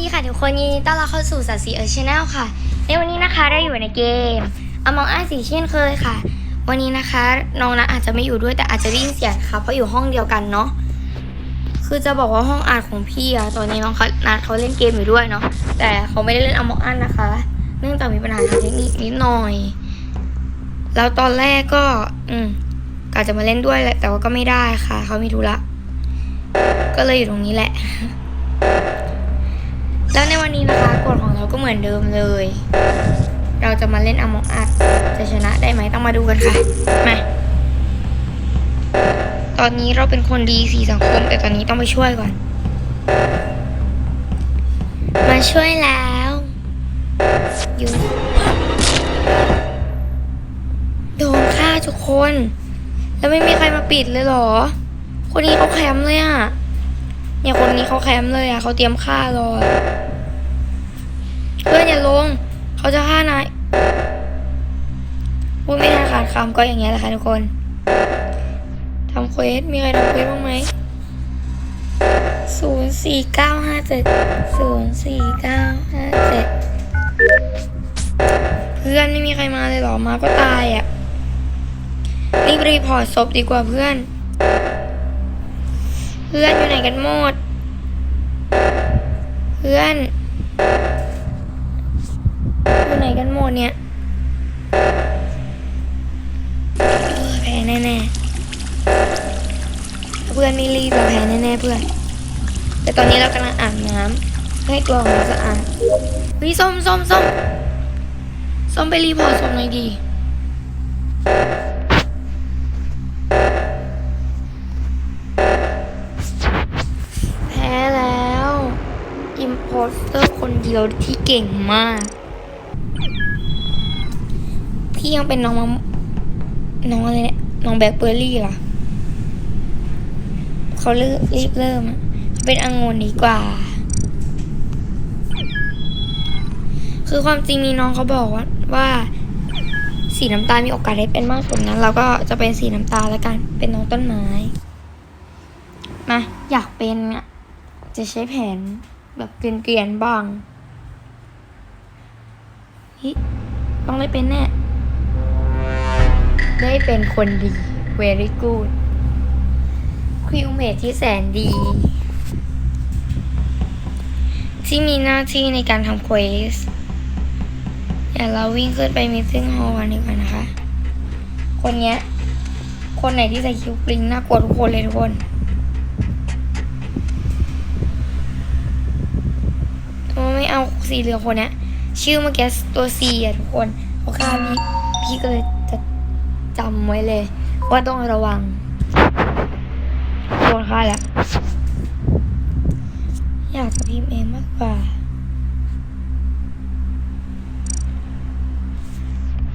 ดีค่ะทุกคนยินดีต้อนรับเข้าสู่สัตว์สีเออชแนลค่ะ ในวันนี้นะคะเราอยู่ในเกม Among Us สีเช่นเคยค่ะ วันนี้นะคะน้องนัทอาจจะไม่อยู่ด้วยแต่อาจจะได้ยินเสียงค่ะเพราะอยู่ห้องเดียวกันเนาะคือจะบอกว่าห้องอัดของพี่อะตอนนี้น้องเขานัทเขาเล่นเกมอยู่ด้วยเนาะแต่เขาไม่ได้เล่น Among Us นะคะ เนื่องจากมีปัญหาทางเทคนิคนิดหน่อย แล้วตอนแรกก็ อืมกะจะมาเล่นด้วยแหละแต่ว่าก็ไม่ได้ค่ะเขามีธุระก็เลยอยู่ตรงนี้แหละ แล้วในวันนี้นะคะกฎของเราก็เหมือนเดิมเลย เราจะมาเล่นอมองอัดจะชนะได้ไหมต้องมาดูกันค่ะ มา ตอนนี้เราเป็นคนดีสีสังคม แต่ตอนนี้ต้องไปช่วยก่อน มาช่วยแล้วอยู่โดนฆ่าทุกคน แล้วไม่มีใครมาปิดเลยเหรอ คนนี้เขาแคมป์เลยอะเนี่ยคนนี้เขาแคมป์เลยอะเขาเตรียมฆ่ารอ เขาจะฆ่านายพูดไม่ทันขาดคำก็อย่างเงี้ยแหละค่ะทุกคนทำเควส มีใครทำเควสบ้างไหมศูนย์สี่เก้าห้าเจ็ดศูนย์สี่เก้าห้าเจ็ดเพื่อนไม่มีใครมาเลยหรอ มาก็ตายอะ รีบรีพอร์ตศพดีกว่าเพื่อน เพื่อนอยู่ไหนกันหมด เพื่อน อยู่ไหนกันหมดเนี่ยแพ้แน่ๆถ้าเพื่อนไม่รีบเราแพ้แน่ๆเพื่อน แต่ตอนนี้เรากำลังอาบน้ำให้ตัวของเราสะอาดเฮ้ยส้มส้มส้มส้มไปรีพอร์ตศพหน่อยดีแพ้แล้วอิมโพสเตอร์คนเดียวที่เก่งมากี่ยังเป็นน้องมะน้องอะไรเนี่ยน้องแบล็คเบอร์รี่เหรอเขาเลิกรีบเริ่มเขาเป็นองุ่นดีกว่า คือความจริงมีน้องเขาบอกว่าว่า สีน้ำตาลมีโอกาสได้เป็นมากสุดนั้น เราก็จะเป็นสีน้ำตาลแล้วกันเป็นน้องต้นไม้มาอยากเป็นอะจะใช้แผนแบบเกรียนๆบ้างต้องได้เป็นแน่ ได้เป็นคนดี very good คิวเมทที่แสนดี ที่มีหน้าที่ในการทำเควสเดี๋ยวเราวิ่งขึ้นไปมิสซิ่งฮอลกันดีกว่านะคะ คนเนี้ย คนไหนที่ใส่คิวปริงน่ากลัวทุกคนเลยทุกคนทำไมไม่เอาสีเหลืองคนเนี้ย ชื่อเมื่อกี้ตัวซีอะทุกคนเขาฆ่าพี่ พี่ก็เลยจะ จำไว้เลย ว่าต้องระวังโดนฆ่าแล้ว อยากจะพิมพ์เองมากกว่า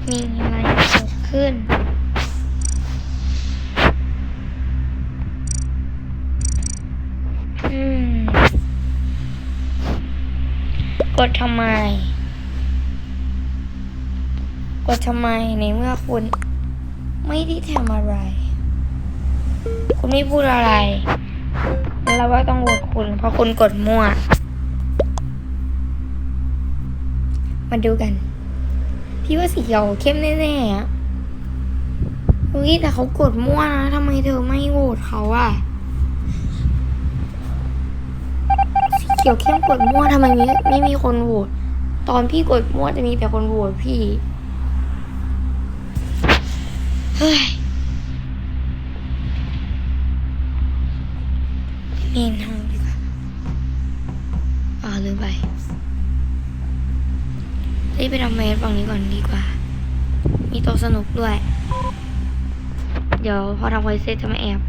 มีอะไรเกิดขึ้นอืมกดทำไม กดทำไมในเมื่อคุณ ไม่ได้ทำอะไร คุณไม่พูดอะไร แล้วเราก็ต้องโหวตคุณเพราะคุณกดมั่ว มาดูกัน พี่ว่าสีเขียวเข้มแน่ๆอะเฮ้ยแต่เขากดมั่วนะทำไมเธอไม่โหวตเขาอะสีเขียวเข้มกดมั่วทำไมไม่ไม่มีคนโหวตตอนพี่กดมั่วจะมีแต่คนโหวตพี่ เฮ้ยนทางดีกว่าอ่าลืมไปรีบไปทำเมนฝั่งนี้ก่อนดีกว่า มีโต๊ะสนุกด้วย เดี๋ยวพอทำไวเสร็จจะมาแอบ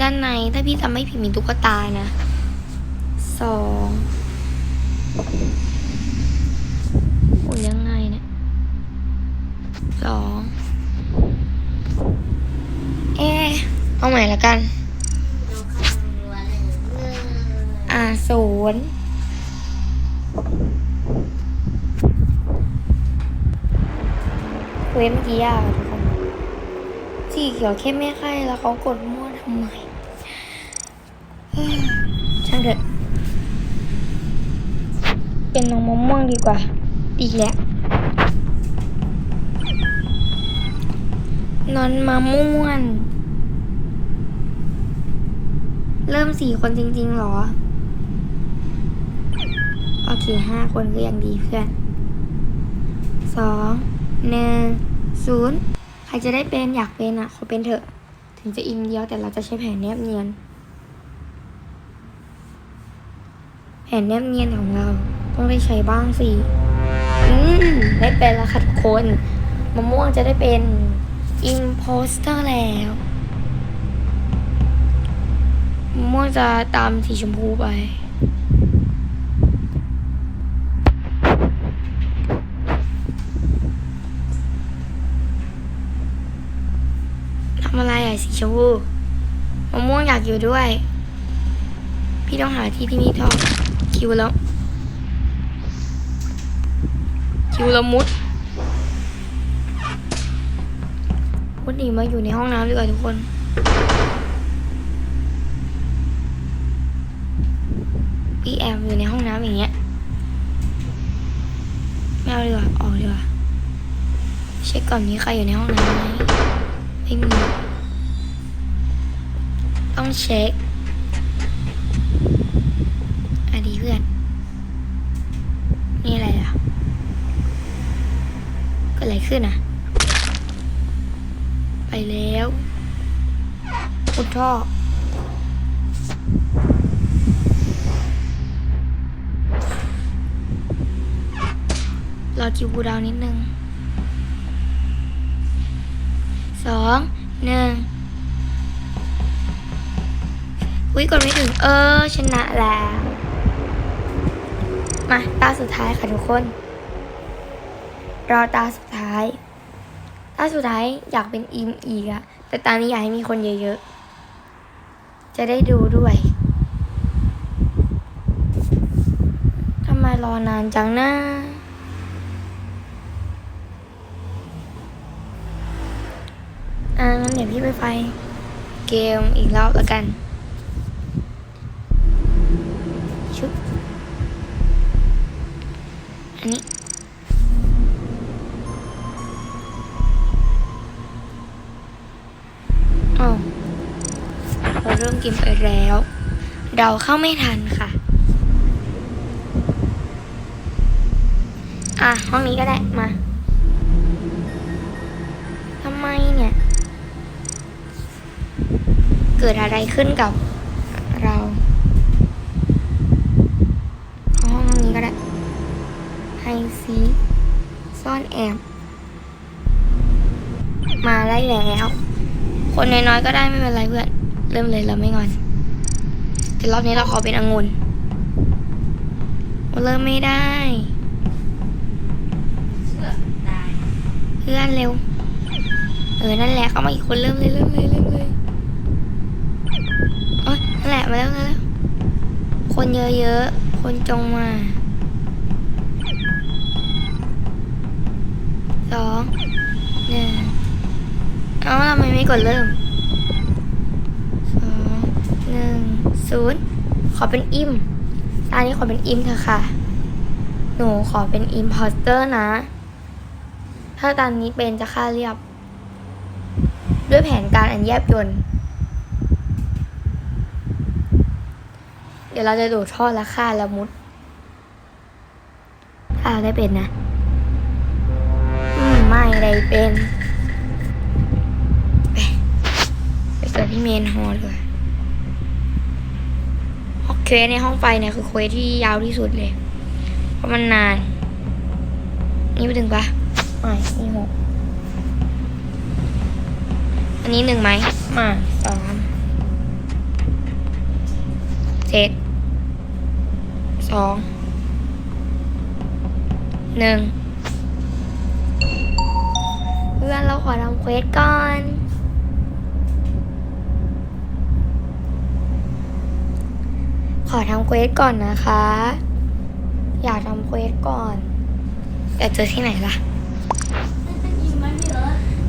ด้านในถ้าพี่จำไม่ผิดมีตุ๊กตานะสองโอ้ยยังไงเนี่ย สองเอเอาใหม่ละกัน อ่าศูนย์เว้นเมื่อกี้ยากอะทุกคนสีเขียวเข้มไม่ใครแล้วเขากดมั่วทำไมเฮ้ยเถอะเป็นน้องมะม่วงดีกว่า ดีแล้ว นอนมะม่วงเริ่มสี่คนจริงๆเหรอ โอเคห้าคนก็ยังดีเพื่อนสองหนึ่งศูนย์ใครจะได้เป็นอยากเป็นอะ ขอเป็นเถอะ ถึงจะอิมเดียวแต่เราจะใช้แผนแนบเนียน แผนแนบเนียนของเรา ต้องได้ใช้บ้างสิ อืมได้เป็นแล้วค่ะทุกคนมะม่วงจะได้เป็น อิมโพสเตอร์แล้วม่วงจะตามสีชมพูไป ทำอะไรอะสีชมพูมะม่วงอยากอยู่ด้วย พี่ต้องหาที่ที่มีท่อคิวแล้ว คิวแล้วมุด มุดหนีมาอยู่ในห้องน้ำดีกว่าทุกคน พี่แอบอยู่ในห้องน้ำอย่างเงี้ยไม่เอาดีกว่าออกดีกว่าเช็คก่อนมีใครอยู่ในห้องน้ำไหมไม่มี ต้องเช็คอดีเพื่อน นี่อะไรอะเก็อะไรขึ้นอะ อุดท่อรอคิวบูดาวนิดนึงสองหนึ่งอุ้ยกดไม่ถึง เออ ชนะแล้ว มา ตาสุดท้ายค่ะทุกคน รอตาสุดท้าย ตาสุดท้ายอยากเป็นอิมอีกอะแต่ตานี้อยากให้มีคนเยอะๆ จะได้ดูด้วยทำไมรอนานจังนะอ่างั้นเดี๋ยวพี่ไปไฟ เกมอีกรอบแล้วกันชุบอันนี้ เกมไปแล้ว เราเข้าไม่ทันค่ะ อะ ห้องนี้ก็ได้ มาทำไมเนี่ย เกิดอะไรขึ้นกับเราเอาห้องนี้ก็ได้ไฮซีซ่อนแอบมาได้แล้ว คนน้อยๆก็ได้ไม่เป็นไรเพื่อน เริ่มเลยเราไม่งอน แต่รอบนี้เราขอเป็นองุ่นเริ่มไม่ได้ เพื่อนเร็ว เออ นั่นแหละเข้ามาอีกคนเริ่มเลยเริ่มเลยเริ่มเลยอ๊ยนั่นแหละมาแล้วมาแล้ว คนเยอะๆ คนจงมาสองหนึ่งเอ้าทำไมไม่กดเริ่ม สองหนึ่ง ศูนย์ขอเป็นอิมตอนนี้ขอเป็นอิมเถอะค่ะ หนูขอเป็นอิมพอสเตอร์นะ ถ้าตอนนี้เป็นจะฆ่าเรียบ ด้วยแผนการอันแยบยลเดี๋ยวเราจะดดท่อและฆ่าล้วมุด ถ้าเราได้เป็นนะ อืม ไม่ได้เป็น ไปไปเกิดที่เมนฮอลเลย ควสในห้องไฟเนี่ยคือเควสที่ยาวที่สุดเลย เพราะมันนาน นี่ไปถึงปะไม่นี่หกอันนี้หนึ่งไหมมาสามเจ็ดสองหนึ่งเพื่อนเราขอทำเควสก่อน ขอทำเควสก่อนนะคะ อยากทำเควสก่อนแต่เจอที่ไหนล่ะ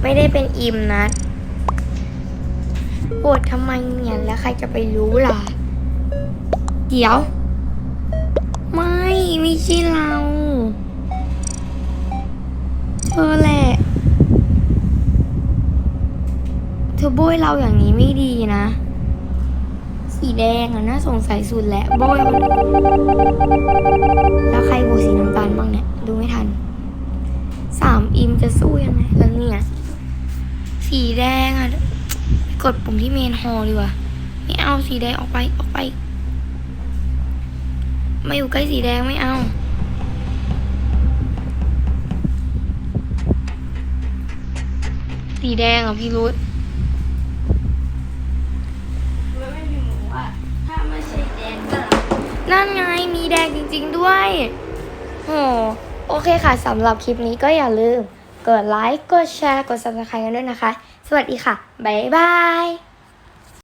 ไม่ได้เป็นอิมนะปวดทำไมเนี่ยแล้วใครจะไปรู้ล่ะ เดี๋ยว ไม่ ไม่ใช่เราเธอแหละเธอโบยเราอย่างนี้ไม่ดีนะ สีแดงอะน่าสงสัยสุดแหละโบยมันแล้วใครบยสีน้ำตาลบ้างเนี่ย ดูไม่ทันสามอิมจะสู้ยังไงแล้วเนี่ยสีแดงอะกดปุ่มที่เมนฮอลดีกว่าไม่เอาสีแดงออกไปออกไป ไม่อยู่ใกล้สีแดงไม่เอาสีแดงอะพี่รุธ นั่นไงมีแดงจริง ๆ ด้วยโหโอเคค่ะสำหรับคลิปนี้ก็อย่าลืม กดไลค์ กดแชร์ กด subscribe กันด้วยนะคะ สวัสดีค่ะ บ๊ายบาย